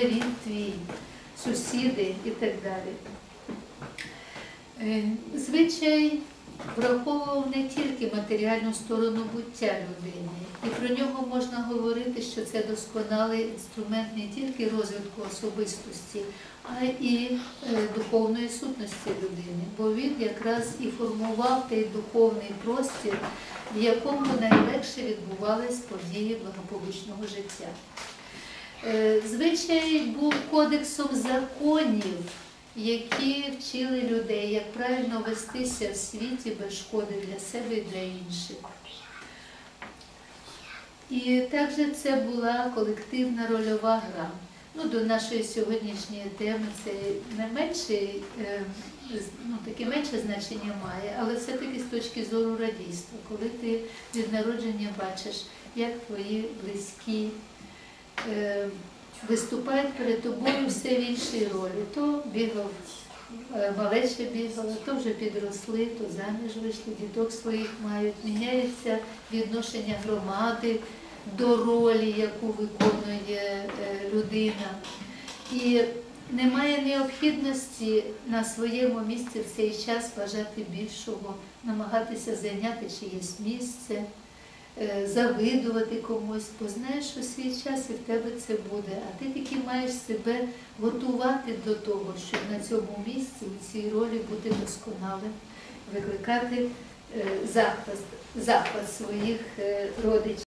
рід твій, сусіди і так далі. Е, Звичай враховував не тільки матеріальну сторону буття людини, і про нього можна говорити, що це досконалий інструмент не тільки розвитку особистості, а і е, духовної сутності людини, бо він якраз і формував той духовний простір, в якому найлегше відбувались події благополучного життя. Е, Звичай був кодексом законів, які вчили людей, як правильно вестися в світі без шкоди для себе і для інших. І також це була колективна рольова гра. Ну, до нашої сьогоднішньої теми це не менше, е, ну, таке менше значення має, але все-таки з точки зору радійства, коли ти від народження бачиш, як твої близькі виступають перед тобою все в іншій ролі. То бігав, е, малече бігало, то вже підросли, то заміж вийшли, діток своїх мають. Міняється відношення громади до ролі, яку виконує е, людина. І немає необхідності на своєму місці в цей час бажати більшого, намагатися зайняти чиєсь місце е, завидувати комусь, бо знаєш, що свій час і в тебе це буде. А ти таки маєш себе готувати до того, щоб на цьому місці, у цій ролі бути досконалим, викликати е, захист, захват своїх е, родичів.